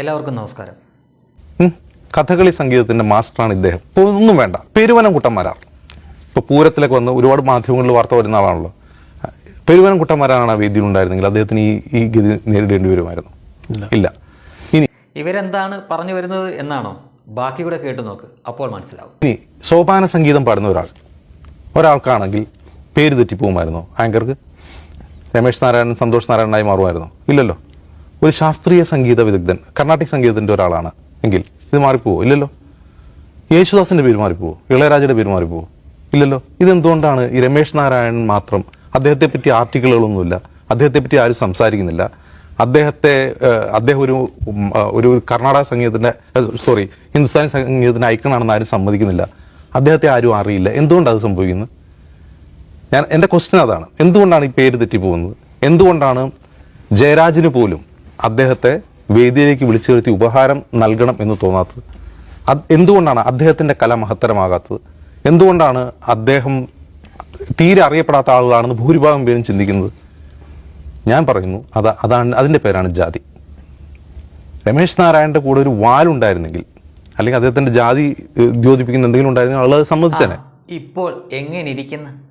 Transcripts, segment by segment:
എല്ലാവർക്കും നമസ്കാരം. കഥകളി സംഗീതത്തിന്റെ മാസ്റ്ററാണ് ഇദ്ദേഹം. ഇപ്പൊ ഒന്നും വേണ്ട. പെരുവനം കുട്ടന്മാരാർ ഇപ്പൊ പൂരത്തിലൊക്കെ വന്ന് ഒരുപാട് മാധ്യമങ്ങളിൽ വാർത്ത വരുന്ന ആളാണല്ലോ. പെരുവനം കുട്ടന്മാരാണ് ആ വേദിയിൽ ഉണ്ടായിരുന്നെങ്കിൽ അദ്ദേഹത്തിന് ഈ ഈ ഗതി നേരിടേണ്ടി വരുമായിരുന്നു. ഇല്ല. ഇനി ഇവരെന്താണ് പറഞ്ഞു വരുന്നത് എന്നാണോ? ബാക്കി കൂടെ കേട്ടു നോക്ക്. അപ്പോൾ മനസ്സിലാവും. ഇനി സോപാന സംഗീതം പാടുന്ന ഒരാൾ. ഒരാൾക്കാണെങ്കിൽ പേര് തെറ്റിപ്പോകുമായിരുന്നോ ആങ്കർക്ക് രമേശ് നാരായണൻ സന്തോഷ് നാരായണനായി മാറുമായിരുന്നു. ഇല്ലല്ലോ. ഒരു ശാസ്ത്രീയ സംഗീത വിദഗ്ധൻ കർണാട്ടിക് സംഗീതത്തിന്റെ ഒരാളാണ്. എങ്കിൽ ഇത് മാറിപ്പോവോ? ഇല്ലല്ലോ. യേശുദാസിന്റെ പേര് മാറിപ്പോവോ? ഇളയരാജയുടെ പേര് മാറിപ്പോവോ? ഇല്ലല്ലോ. ഇതെന്തുകൊണ്ടാണ് ഈ രമേശ് നാരായണൻ മാത്രം അദ്ദേഹത്തെ പറ്റി ആർട്ടിക്കിളുകളൊന്നുമില്ല അദ്ദേഹത്തെ പറ്റി ആരും സംസാരിക്കുന്നില്ല. അദ്ദേഹത്തെ അദ്ദേഹം ഒരു ഒരു കർണാടക സംഗീതത്തിന്റെ സോറി ഹിന്ദുസ്ഥാനി സംഗീതത്തിന്റെ ഐക്കണാണെന്ന് ആരും സമ്മതിക്കുന്നില്ല. അദ്ദേഹത്തെ ആരും അറിയില്ല. എന്തുകൊണ്ടാണ് അത് സംഭവിക്കുന്നത്? ഞാൻ എന്റെ ക്വസ്റ്റ്യൻ അതാണ്. എന്തുകൊണ്ടാണ് ഈ പേര് തെറ്റിപ്പോകുന്നത്? എന്തുകൊണ്ടാണ് ജയരാജിന് പോലും അദ്ദേഹത്തെ വേദിയിലേക്ക് വിളിച്ചു വരുത്തി ഉപഹാരം നൽകണം എന്ന് തോന്നാത്തത്. അത് എന്തുകൊണ്ടാണ് അദ്ദേഹത്തിന്റെ കല മഹത്തരമാകാത്തത്? എന്തുകൊണ്ടാണ് അദ്ദേഹം തീരെ അറിയപ്പെടാത്ത ആളുകളാണെന്ന് ഭൂരിഭാഗം പേരും ചിന്തിക്കുന്നത്? ഞാൻ പറയുന്നു അത് അതാണ് അതിന്റെ പേരാണ് ജാതി. രമേശ് നാരായണന്റെ കൂടെ ഒരു വാലുണ്ടായിരുന്നെങ്കിൽ അല്ലെങ്കിൽ അദ്ദേഹത്തിന്റെ ജാതി ദ്യോതിപ്പിക്കുന്ന എന്തെങ്കിലും ഉണ്ടായിരുന്നെങ്കിൽ ആളുകൾ സമ്മതിച്ചേനെ. ഇപ്പോൾ എങ്ങനെ ഇരിക്കുന്നു?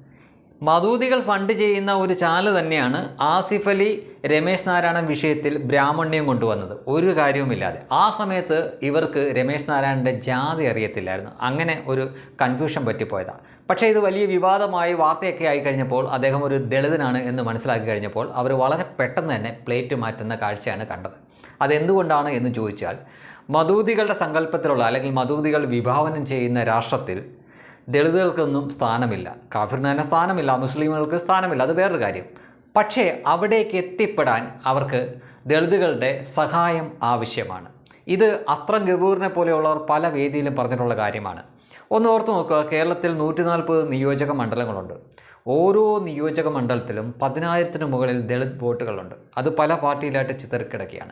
മധൂതികൾ ഫണ്ട് ചെയ്യുന്ന ഒരു ചാനൽ തന്നെയാണ് ആസിഫ് അലി രമേശ് നാരായണൻ വിഷയത്തിൽ ബ്രാഹ്മണ്യം കൊണ്ടുവന്നത്. ഒരു കാര്യവുമില്ലാതെ. ആ സമയത്ത് ഇവർക്ക് രമേശ് നാരായണന്റെ ജാതി അറിയത്തില്ലായിരുന്നു. അങ്ങനെ ഒരു കൺഫ്യൂഷൻ പറ്റിപ്പോയതാണ് പക്ഷേ ഇത് വലിയ വിവാദമായി വാർത്തയൊക്കെ ആയി കഴിഞ്ഞപ്പോൾ അദ്ദേഹം ഒരു ദളിതനാണ് എന്ന് മനസ്സിലാക്കി കഴിഞ്ഞപ്പോൾ അവർ വളരെ പെട്ടെന്ന് തന്നെ പ്ലേറ്റ് മാറ്റുന്ന കാഴ്ചയാണ് കണ്ടത്. അതെന്തുകൊണ്ടാണ് എന്ന് ചോദിച്ചാൽ മധൂതികളുടെ സങ്കല്പത്തിലുള്ള അല്ലെങ്കിൽ മധൂതികൾ വിഭാവനം ചെയ്യുന്ന രാഷ്ട്രത്തിൽ ദളിതുകൾക്കൊന്നും സ്ഥാനമില്ല കാഫിറിന് തന്നെ സ്ഥാനമില്ല മുസ്ലിമുകൾക്ക് സ്ഥാനമില്ല അത് വേറൊരു കാര്യം. പക്ഷേ അവിടേക്ക് എത്തിപ്പെടാൻ അവർക്ക് ദളിതുകളുടെ സഹായം ആവശ്യമാണ്. ഇത് അസ്ത്രം ഗബൂറിനെ പോലെയുള്ളവർ പല വേദിയിലും പറഞ്ഞിട്ടുള്ള കാര്യമാണ്. ഒന്ന് ഓർത്ത് നോക്കുക കേരളത്തിൽ നൂറ്റി നാൽപ്പത് നിയോജക മണ്ഡലങ്ങളുണ്ട്. ഓരോ നിയോജക മണ്ഡലത്തിലും പതിനായിരത്തിന് മുകളിൽ ദളിത് വോട്ടുകളുണ്ട്. അത് പല പാർട്ടിയിലായിട്ട് ചിതറിക്കിടക്കുകയാണ്.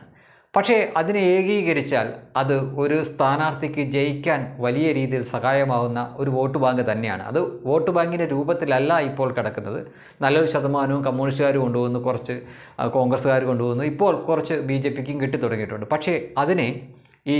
പക്ഷേ അതിനെ ഏകീകരിച്ചാൽ അത് ഒരു സ്ഥാനാർത്ഥിക്ക് ജയിക്കാൻ വലിയ രീതിയിൽ സഹായമാവുന്ന ഒരു വോട്ട് ബാങ്ക് തന്നെയാണ്. അത് വോട്ട് ബാങ്കിന്റെ രൂപത്തിലല്ല ഇപ്പോൾ കിടക്കുന്നത്. നല്ലൊരു ശതമാനവും കമ്മ്യൂണിസ്റ്റുകാർ കൊണ്ടുപോകുന്നു കുറച്ച് കോൺഗ്രസ്സുകാർ കൊണ്ടുപോകുന്നു ഇപ്പോൾ കുറച്ച് ബി ജെ പിക്കും കിട്ടിത്തുടങ്ങിയിട്ടുണ്ട് പക്ഷേ അതിനെ ഈ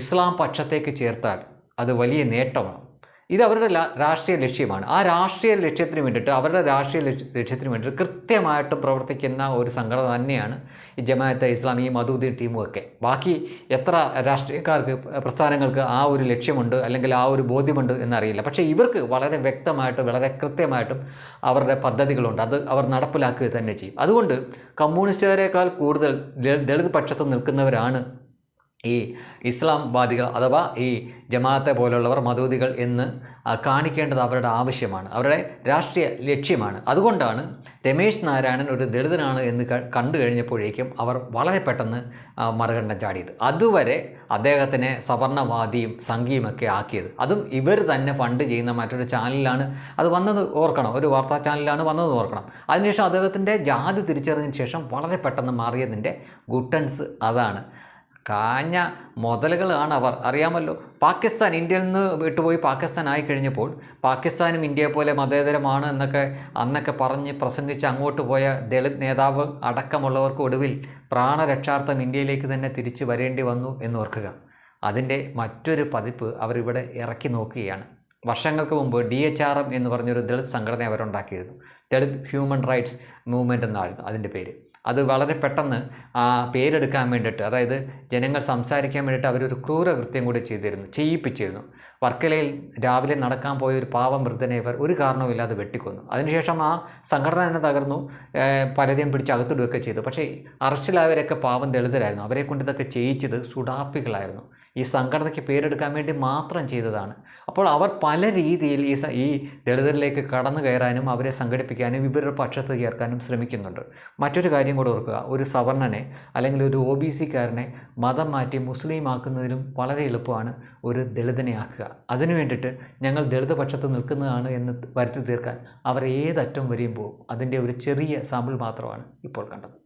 ഇസ്ലാം പക്ഷത്തേക്ക് ചേർത്താൽ അത് വലിയ നേട്ടമാണ്. ഇത് അവരുടെ രാഷ്ട്രീയ ലക്ഷ്യമാണ്. ആ രാഷ്ട്രീയ ലക്ഷ്യത്തിന് വേണ്ടിയിട്ട് അവരുടെ രാഷ്ട്രീയ ലക്ഷ്യ- ലക്ഷ്യത്തിന് വേണ്ടിയിട്ട് കൃത്യമായിട്ടും പ്രവർത്തിക്കുന്ന ഒരു സംഘടന തന്നെയാണ് ഈ ജമാഅത്തെ ഇസ്ലാമി മധുദ്ദീൻ ടീമും ഒക്കെ. ബാക്കി എത്ര രാഷ്ട്രീയക്കാർക്ക് പ്രസ്ഥാനങ്ങൾക്ക് ആ ഒരു ലക്ഷ്യമുണ്ട് അല്ലെങ്കിൽ ആ ഒരു ബോധ്യമുണ്ട് എന്നറിയില്ല. പക്ഷേ ഇവർക്ക് വളരെ വ്യക്തമായിട്ടും വളരെ കൃത്യമായിട്ടും അവരുടെ പദ്ധതികളുണ്ട്. അത് അവർ നടപ്പിലാക്കുക തന്നെ ചെയ്യും. അതുകൊണ്ട് കമ്മ്യൂണിസ്റ്റുകാരേക്കാൾ കൂടുതൽ ദളിത് പക്ഷത്ത് നിൽക്കുന്നവരാണ് ഈ ഇസ്ലാം വാദികൾ അഥവാ ഈ ജമാഅത്തെ പോലുള്ളവർ മതൂദികൾ എന്ന് കാണിക്കേണ്ടത് അവരുടെ ആവശ്യമാണ് അവരുടെ രാഷ്ട്രീയ ലക്ഷ്യമാണ്. അതുകൊണ്ടാണ് രമേശ് നാരായണൻ ഒരു ദളിതനാണ് എന്ന് കണ്ടു കഴിഞ്ഞപ്പോഴേക്കും അവർ വളരെ പെട്ടെന്ന് മറുകണ്ഠം ചാടിയത്. അതുവരെ അദ്ദേഹത്തിനെ സവർണവാദിയും സംഘിയുമൊക്കെ ആക്കിയത്. അതും ഇവർ തന്നെ ഫണ്ട് ചെയ്യുന്ന മറ്റൊരു ചാനലിലാണ് അത് വന്നത് ഓർക്കണം. ഒരു വാർത്താ ചാനലിലാണ് വന്നത് ഓർക്കണം. അതിനുശേഷം അദ്ദേഹത്തിന്റെ ജാതി തിരിച്ചറിഞ്ഞതിന് ശേഷം വളരെ പെട്ടെന്ന് മാറിയതിന്റെ ഗുട്ടൻസ് അതാണ്. കാഞ്ഞ മുതലുകളാണ് അവർ. അറിയാമല്ലോ പാകിസ്ഥാൻ ഇന്ത്യയിൽ നിന്ന് വിട്ടുപോയി പാകിസ്ഥാൻ ആയി കഴിഞ്ഞപ്പോൾ പാകിസ്ഥാനും ഇന്ത്യയെ പോലെ മതേതരമാണ് എന്നൊക്കെ അന്നൊക്കെ പറഞ്ഞ് പ്രസംഗിച്ച് അങ്ങോട്ട് പോയ ദളിത് നേതാവ് അടക്കമുള്ളവർക്ക് ഒടുവിൽ പ്രാണരക്ഷാർത്ഥം ഇന്ത്യയിലേക്ക് തന്നെ തിരിച്ചു വരേണ്ടി വന്നു എന്ന് ഓർക്കുക. അതിന്റെ മറ്റൊരു പതിപ്പ് അവരിവിടെ ഇറക്കി നോക്കുകയാണ്. വർഷങ്ങൾക്ക് മുമ്പ് ഡി എച്ച് ആർ എം എന്ന് പറഞ്ഞൊരു ദളിത് സംഘടന അവരുണ്ടാക്കിയിരുന്നു. ദളിത് ഹ്യൂമൻ റൈറ്റ്സ് മൂവ്മെന്റ് എന്നായിരുന്നു അതിന്റെ പേര്. അത് വളരെ പെട്ടെന്ന് ആ പേരെടുക്കാൻ വേണ്ടിയിട്ട് അതായത് ജനങ്ങൾ സംസാരിക്കാൻ വേണ്ടിയിട്ട് അവരൊരു ക്രൂരകൃത്യം കൂടി ചെയ്തിരുന്നു ചെയ്യിപ്പിച്ചിരുന്നു. വർക്കലയിൽ രാവിലെ നടക്കാൻ പോയ ഒരു പാവം വൃദ്ധനെ ഇവർ ഒരു കാരണവുമില്ലാതെ വെട്ടിക്കൊന്നു. അതിനുശേഷം ആ സംഘടന തന്നെ തകർന്നു പലരെയും പിടിച്ച് അകത്തിടുകയൊക്കെ ചെയ്തു. പക്ഷേ അറസ്റ്റിലായവരൊക്കെ പാവം ദളിതരായിരുന്നു. അവരെ കൊണ്ട് ഇതൊക്കെ ചെയ്യിച്ചത് സുഡാപ്പികളായിരുന്നു. ഈ സംഘടനയ്ക്ക് പേരെടുക്കാൻ വേണ്ടി മാത്രം ചെയ്തതാണ്. അപ്പോൾ അവർ പല രീതിയിൽ ഈ ഈ ദളിതരിലേക്ക് കടന്നു കയറാനും അവരെ സംഘടിപ്പിക്കാനും ഇവരുടെ പക്ഷത്ത് ചേർക്കാനും ശ്രമിക്കുന്നുണ്ട്. മറ്റൊരു കാര്യം കൂടെ ഓർക്കുക. ഒരു സവർണനെ അല്ലെങ്കിൽ ഒരു ഒ ബി സിക്കാരനെ മതം മാറ്റി മുസ്ലിം ആക്കുന്നതിനും വളരെ എളുപ്പമാണ് ഒരു ദളിതനെ ആക്കുക. അതിനു വേണ്ടിയിട്ട് ഞങ്ങൾ ദളിത പക്ഷത്ത് നിൽക്കുന്നതാണ് എന്ന് വരുത്തി തീർക്കാൻ അവർ ഏതറ്റം വരെയും പോകും. അതിന്റെ ഒരു ചെറിയ സാമ്പിൾ മാത്രമാണ് ഇപ്പോൾ കണ്ടത്.